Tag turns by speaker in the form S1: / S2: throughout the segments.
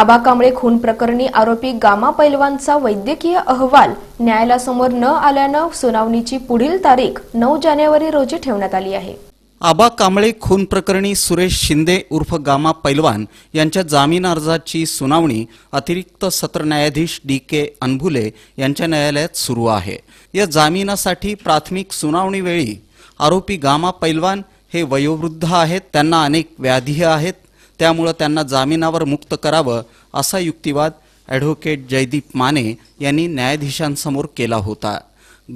S1: आबा कांबळे खून प्रकरणी आरोपी गामा पैलवानचा वैद्यकीय अहवाल न्यायालयासमोर न आल्यानं सुनावणीची पुढील तारीख नऊ जानेवारी रोजी ठेवण्यात आली आहे.
S2: आबा कांबळे खून प्रकरणी सुरेश शिंदे उर्फ गामा पैलवान यांच्या जामीन अर्जाची सुनावणी अतिरिक्त सत्र न्यायाधीश डी के अनभुले यांच्या न्यायालयात सुरू आहे. या जामिनासाठी प्राथमिक सुनावणीवेळी आरोपी गामा पैलवान हे वयोवृद्ध आहेत त्यांना अनेक व्याधी आहेत. त्यामुळं त्यांना जामिनावर मुक्त करावं असा युक्तिवाद ॲडव्होकेट जयदीप माने यांनी न्यायाधीशांसमोर केला होता.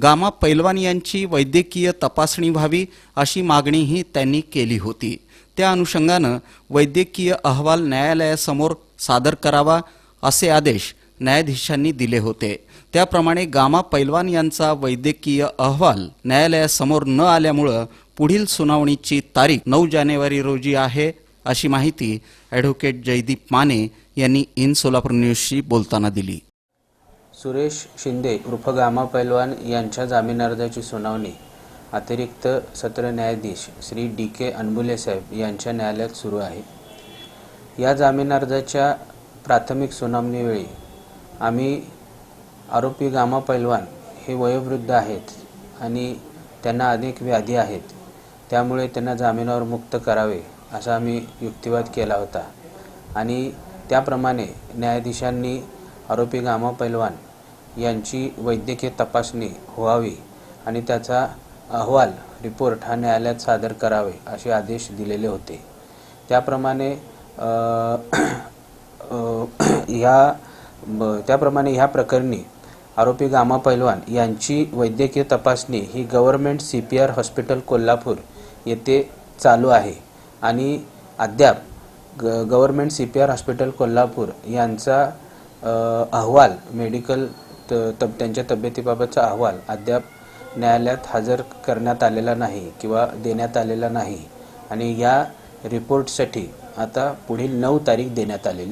S2: गामा पैलवान यांची वैद्यकीय तपासणी व्हावी अशी मागणीही त्यांनी केली होती. त्या अनुषंगानं वैद्यकीय अहवाल न्यायालयासमोर सादर करावा असे आदेश न्यायाधीशांनी दिले होते. त्याप्रमाणे गामा पैलवान यांचा वैद्यकीय अहवाल न्यायालयासमोर न आल्यामुळं पुढील सुनावणीची तारीख नऊ जानेवारी रोजी आहे अशी माहिती ॲडव्होकेट जयदीप माने यांनी इन सोलापूर न्यूजशी बोलताना दिली.
S3: सुरेश शिंदे उर्फ गामा पैलवान यांच्या जामीन अर्जाची सुनावणी. अतिरिक्त सत्र न्यायाधीश श्री डी के अनबुले साहेब यांच्या न्यायालयात सुरू आहे. या जामीन अर्जाच्या प्राथमिक सुनावणीवेळी आम्ही आरोपी गामा पैलवान हे वयोवृद्ध आहेत आणि त्यांना अनेक व्याधी आहेत. त्यामुळे त्यांना जामिनावर मुक्त करावे असा आम्ही युक्तिवाद केला होता. आणि त्याप्रमाणे न्यायाधीशांनी आरोपी गामा पैलवान यांची वैद्यकीय तपासणी व्हावी आणि त्याचा अहवाल रिपोर्ट हा न्यायालयात सादर करावे असे आदेश दिलेले होते. त्याप्रमाणे ह्या त्याप्रमाणे ह्या प्रकरणी आरोपी गामा पैलवान यांची वैद्यकीय तपासणी ही government C P R hospital Kolhapur येथे चालू आहे. आणि अद्याप ग government C P R hospital Kolhapur यांचा अहवाल मेडिकल त तब त्यांच्या तब्येतीबाबतचा अहवाल अद्याप न्यायालयात हजर करण्यात आलेला नाही किंवा देण्यात आलेला नाही. आणि या रिपोर्टसाठी आता पुढील नऊ तारीख देण्यात आलेली आहे.